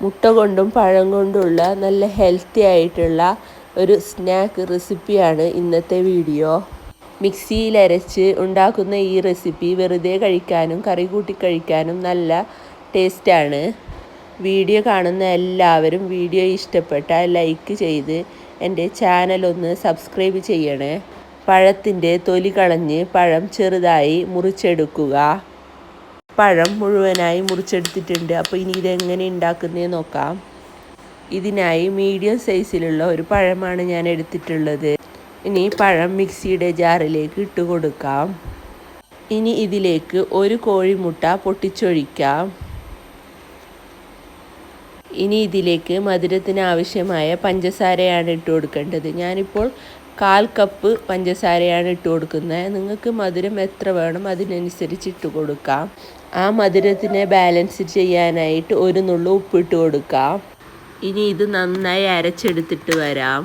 മുട്ട കൊണ്ടും പഴം കൊണ്ടുള്ള നല്ല ഹെൽത്തി ആയിട്ടുള്ള ഒരു സ്നാക്ക് റെസിപ്പിയാണ് ഇന്നത്തെ വീഡിയോ മിക്സിയിൽ അരച്ച് ഉണ്ടാക്കുന്ന ഈ റെസിപ്പി വെറുതെ കഴിക്കാനും കറി കൂട്ടി കഴിക്കാനും നല്ല ടേസ്റ്റാണ് വീഡിയോ കാണുന്ന എല്ലാവരും വീഡിയോ ഇഷ്ടപ്പെട്ടാൽ ലൈക്ക് ചെയ്ത് എന്റെ ചാനൽ ഒന്ന് സബ്സ്ക്രൈബ് ചെയ്യണേ. പഴത്തിന്റെ തൊലി കളഞ്ഞ് പഴം ചെറുതായി മുറിച്ചെടുക്കുക. പഴം മുഴുവനായി മുറിച്ചെടുത്തിട്ടുണ്ട്. അപ്പോൾ ഇനി ഇതെങ്ങനെ ഉണ്ടാക്കുന്നതെന്ന് നോക്കാം. ഇതിനായി മീഡിയം സൈസിലുള്ള ഒരു പഴമാണ് ഞാൻ എടുത്തിട്ടുള്ളത്. ഇനി പഴം മിക്സിയുടെ ജാറിലേക്ക് ഇട്ട് കൊടുക്കാം. ഇനി ഇതിലേക്ക് ഒരു കോഴിമുട്ട പൊട്ടിച്ചൊഴിക്കാം. ഇനി ഇതിലേക്ക് മധുരത്തിന് ആവശ്യമായ പഞ്ചസാരയാണ് ഇട്ട് കൊടുക്കേണ്ടത്. ഞാനിപ്പോൾ കാൽ കപ്പ് പഞ്ചസാരയാണ് ഇട്ട് കൊടുക്കുന്നത്. നിങ്ങൾക്ക് മധുരം എത്ര വേണം അതിനനുസരിച്ച് ഇട്ട് കൊടുക്കാം. ആ മധുരത്തിനെ ബാലൻസ് ചെയ്യാനായിട്ട് ഒരു നുള്ളു ഉപ്പിട്ട് കൊടുക്കാം. ഇനി ഇത് നന്നായി അരച്ചെടുത്തിട്ട് വരാം.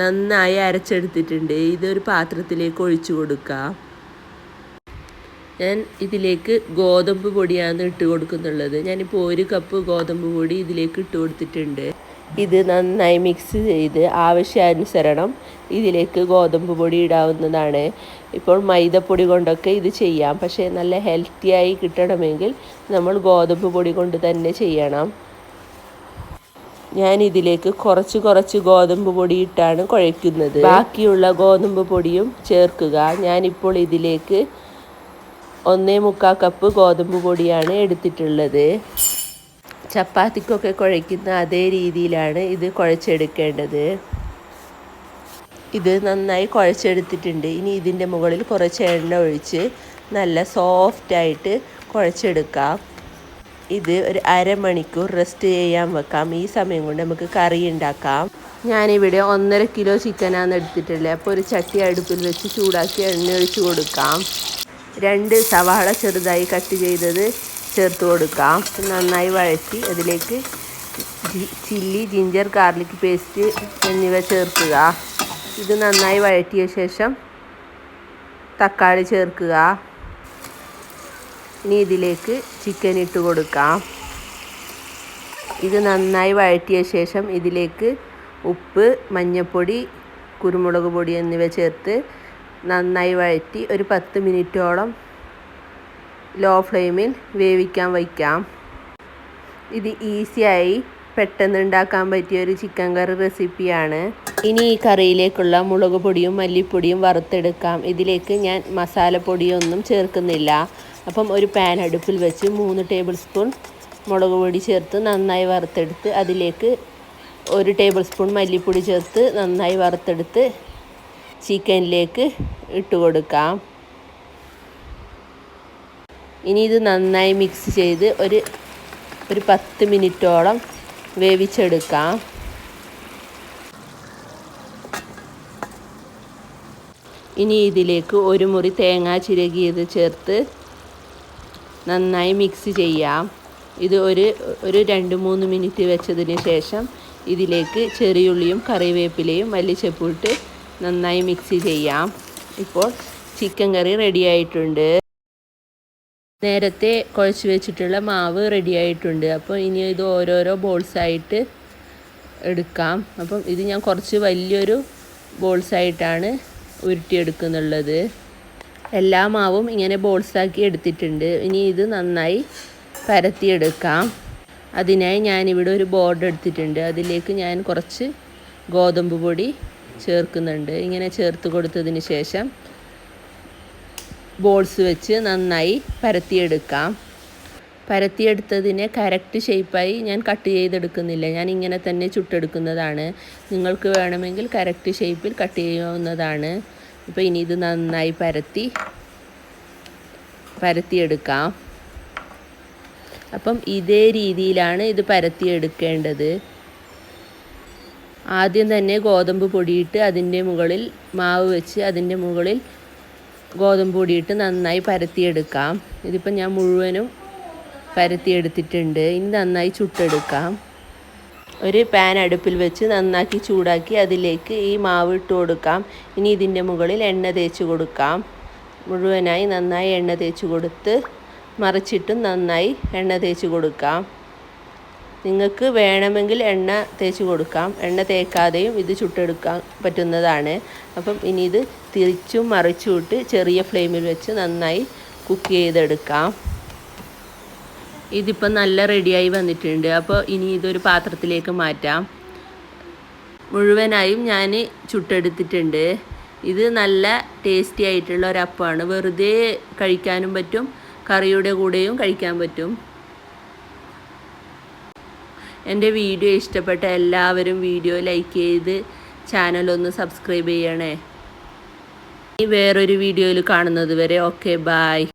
നന്നായി അരച്ചെടുത്തിട്ടുണ്ട്. ഇതൊരു പാത്രത്തിലേക്ക് ഒഴിച്ചു കൊടുക്കാം. ഞാൻ ഇതിലേക്ക് ഗോതമ്പ് പൊടിയാണ് ഇട്ട് കൊടുക്കുന്നുള്ളത്. ഞാനിപ്പോൾ ഒരു കപ്പ് ഗോതമ്പ് പൊടി ഇതിലേക്ക് ഇട്ട് കൊടുത്തിട്ടുണ്ട്. ഇത് നന്നായി മിക്സ് ചെയ്ത് ആവശ്യാനുസരണം ഇതിലേക്ക് ഗോതമ്പ് പൊടി ഇടാവുന്നതാണ്. ഇപ്പോൾ മൈദപ്പൊടി കൊണ്ടൊക്കെ ഇത് ചെയ്യാം. പക്ഷേ നല്ല ഹെൽത്തിയായി കിട്ടണമെങ്കിൽ നമ്മൾ ഗോതമ്പ് പൊടി കൊണ്ട് തന്നെ ചെയ്യണം. ഞാൻ ഇതിലേക്ക് കുറച്ച് കുറച്ച് ഗോതമ്പ് പൊടി ഇട്ടാണ് കുഴയ്ക്കുന്നത്. ബാക്കിയുള്ള ഗോതമ്പ് പൊടിയും ചേർക്കുക. ഞാനിപ്പോൾ ഇതിലേക്ക് ഒന്നേ മുക്കാൽ കപ്പ് ഗോതമ്പ് പൊടിയാണ് എടുത്തിട്ടുള്ളത്. ചപ്പാത്തിക്കൊക്കെ കുഴയ്ക്കുന്ന അതേ രീതിയിലാണ് ഇത് കുഴച്ചെടുക്കേണ്ടത്. ഇത് നന്നായി കുഴച്ചെടുത്തിട്ടുണ്ട്. ഇനി ഇതിന്റെ മുകളിൽ കുറച്ച് എണ്ണ ഒഴിച്ച് നല്ല സോഫ്റ്റായിട്ട് കുഴച്ചെടുക്കാം. ഇത് ഒരു അരമണിക്കൂർ റെസ്റ്റ് ചെയ്യാൻ വെക്കാം. ഈ സമയം കൊണ്ട് നമുക്ക് കറി ഉണ്ടാക്കാം. ഞാനിവിടെ ഒന്നര കിലോ ചിക്കനാണ് എടുത്തിട്ടുള്ളത്. അപ്പോൾ ഒരു ചട്ടി അടുപ്പിൽ വെച്ച് ചൂടാക്കി എണ്ണ ഒഴിച്ച് കൊടുക്കാം. രണ്ട് സവാള ചെറുതായി കട്ട് ചെയ്തത് ചേർത്ത് കൊടുക്കാം. നന്നായി വഴറ്റി അതിലേക്ക് ചില്ലി ജിഞ്ചർ ഗാർലിക് പേസ്റ്റ് എന്നിവ ചേർക്കുക. ഇത് നന്നായി വഴറ്റിയ ശേഷം തക്കാളി ചേർക്കുക. ഇനി ഇതിലേക്ക് ചിക്കൻ ഇട്ട് കൊടുക്കാം. ഇത് നന്നായി വഴറ്റിയ ശേഷം ഇതിലേക്ക് ഉപ്പ് മഞ്ഞൾപ്പൊടി കുരുമുളക് പൊടി എന്നിവ ചേർത്ത് നന്നായി വഴറ്റി ഒരു പത്ത് മിനിറ്റോളം ലോ ഫ്ലെയിമിൽ വേവിക്കാൻ വയ്ക്കാം. ഇത് ഈസിയായി പെട്ടെന്ന് ഉണ്ടാക്കാൻ പറ്റിയ ഒരു ചിക്കൻ കറി റെസിപ്പിയാണ്. ഇനി ഈ കറിയിലേക്കുള്ള മുളക് പൊടിയും മല്ലിപ്പൊടിയും വറുത്തെടുക്കാം. ഇതിലേക്ക് ഞാൻ മസാലപ്പൊടിയൊന്നും ചേർക്കുന്നില്ല. അപ്പം ഒരു പാൻ അടുപ്പിൽ വെച്ച് മൂന്ന് ടേബിൾ സ്പൂൺ മുളക് പൊടി ചേർത്ത് നന്നായി വറുത്തെടുത്ത് അതിലേക്ക് ഒരു ടേബിൾ സ്പൂൺ മല്ലിപ്പൊടി ചേർത്ത് നന്നായി വറുത്തെടുത്ത് ചിക്കനിലേക്ക് ഇട്ട് കൊടുക്കാം. ഇനി ഇത് നന്നായി മിക്സ് ചെയ്ത് ഒരു ഒരു പത്ത് മിനിറ്റോളം വേവിച്ചെടുക്കാം. ഇനി ഇതിലേക്ക് ഒരു മുറി തേങ്ങ ചിരകിയത് ചേർത്ത് നന്നായി മിക്സ് ചെയ്യാം. ഇത് ഒരു ഒരു രണ്ട് മൂന്ന് മിനിറ്റ് വെച്ചതിന് ശേഷം ഇതിലേക്ക് ചെറിയുള്ളിയും കറിവേപ്പിലയും വലിച്ചപ്പൂട്ട് നന്നായി മിക്സ് ചെയ്യാം. ഇപ്പോൾ ചിക്കൻ കറി റെഡി ആയിട്ടുണ്ട്. നേരത്തെ കുഴച്ച് വെച്ചിട്ടുള്ള മാവ് റെഡി ആയിട്ടുണ്ട്. അപ്പോൾ ഇനി ഇത് ഓരോരോ ബോൾസായിട്ട് എടുക്കാം. അപ്പം ഇത് ഞാൻ കുറച്ച് വലിയൊരു ബോൾസായിട്ടാണ് ഉരുട്ടിയെടുക്കുന്നുള്ളത്. എല്ലാ മാവും ഇങ്ങനെ ബോൾസാക്കി എടുത്തിട്ടുണ്ട്. ഇനി ഇത് നന്നായി പരത്തിയെടുക്കാം. അതിനായി ഞാനിവിടെ ഒരു ബോർഡ് എടുത്തിട്ടുണ്ട്. അതിലേക്ക് ഞാൻ കുറച്ച് ഗോതമ്പ് പൊടി ചേർക്കുന്നുണ്ട്. ഇങ്ങനെ ചേർത്ത് കൊടുത്തതിന് ശേഷം ബോൾസ് വെച്ച് നന്നായി പരത്തിയെടുക്കാം. പരത്തിയെടുത്തതിനെ കറക്റ്റ് ഷേപ്പായി ഞാൻ കട്ട് ചെയ്തെടുക്കുന്നില്ല. ഞാൻ ഇങ്ങനെ തന്നെ ചുട്ടെടുക്കുന്നതാണ്. നിങ്ങൾക്ക് വേണമെങ്കിൽ കറക്റ്റ് ഷേപ്പിൽ കട്ട് ചെയ്യാവുന്നതാണ്. ഇപ്പോൾ ഇനി ഇത് നന്നായി പരത്തി പരത്തിയെടുക്കാം. അപ്പം ഇതേ രീതിയിലാണ് ഇത് പരത്തിയെടുക്കേണ്ടത്. ആദ്യം തന്നെ ഗോതമ്പ് പൊടിയിട്ട് അതിന്റെ മുകളിൽ മാവ് വെച്ച് അതിന്റെ മുകളിൽ ഗോതമ്പ് പൊടിയിട്ട് നന്നായി പരത്തിയെടുക്കാം. ഇതിപ്പോൾ ഞാൻ മുഴുവനും പരത്തിയെടുത്തിട്ടുണ്ട്. ഇനി നന്നായി ചുട്ടെടുക്കാം. ഒരു പാൻ അടുപ്പിൽ വെച്ച് നന്നാക്കി ചൂടാക്കി അതിലേക്ക് ഈ മാവ് ഇട്ട് കൊടുക്കാം. ഇനി ഇതിന്റെ മുകളിൽ എണ്ണ തേച്ച് കൊടുക്കാം. മുഴുവനായി നന്നായി എണ്ണ തേച്ച് കൊടുത്ത് മറിച്ചിട്ടും നന്നായി എണ്ണ തേച്ച് കൊടുക്കാം. നിങ്ങൾക്ക് വേണമെങ്കിൽ എണ്ണ തേച്ച് കൊടുക്കാം. എണ്ണ തേക്കാതെയും ഇത് ചുട്ടെടുക്കാൻ പറ്റുന്നതാണ്. അപ്പം ഇനി ഇത് തിരിച്ചും മറിച്ചും ഇട്ട് ചെറിയ ഫ്ലെയിമിൽ വെച്ച് നന്നായി കുക്ക് ചെയ്തെടുക്കാം. ഇതിപ്പോൾ നല്ല റെഡിയായി വന്നിട്ടുണ്ട്. അപ്പോൾ ഇനി ഇതൊരു പാത്രത്തിലേക്ക് മാറ്റാം. മുഴുവനായും ഞാൻ ചുട്ടെടുത്തിട്ടുണ്ട്. ഇത് നല്ല ടേസ്റ്റി ആയിട്ടുള്ള ഒരപ്പമാണ് വെറുതെ കഴിക്കാനും പറ്റും കറിയുടെ കൂടെയും കഴിക്കാൻ പറ്റും. എന്റെ വീഡിയോ ഇഷ്ടപ്പെട്ട എല്ലാവരും വീഡിയോ ലൈക്ക് ചെയ്ത് ചാനലൊന്ന് സബ്സ്ക്രൈബ് ചെയ്യണേ. വേറൊരു വീഡിയോയിൽ കാണുന്നത് വരെ. Okay bye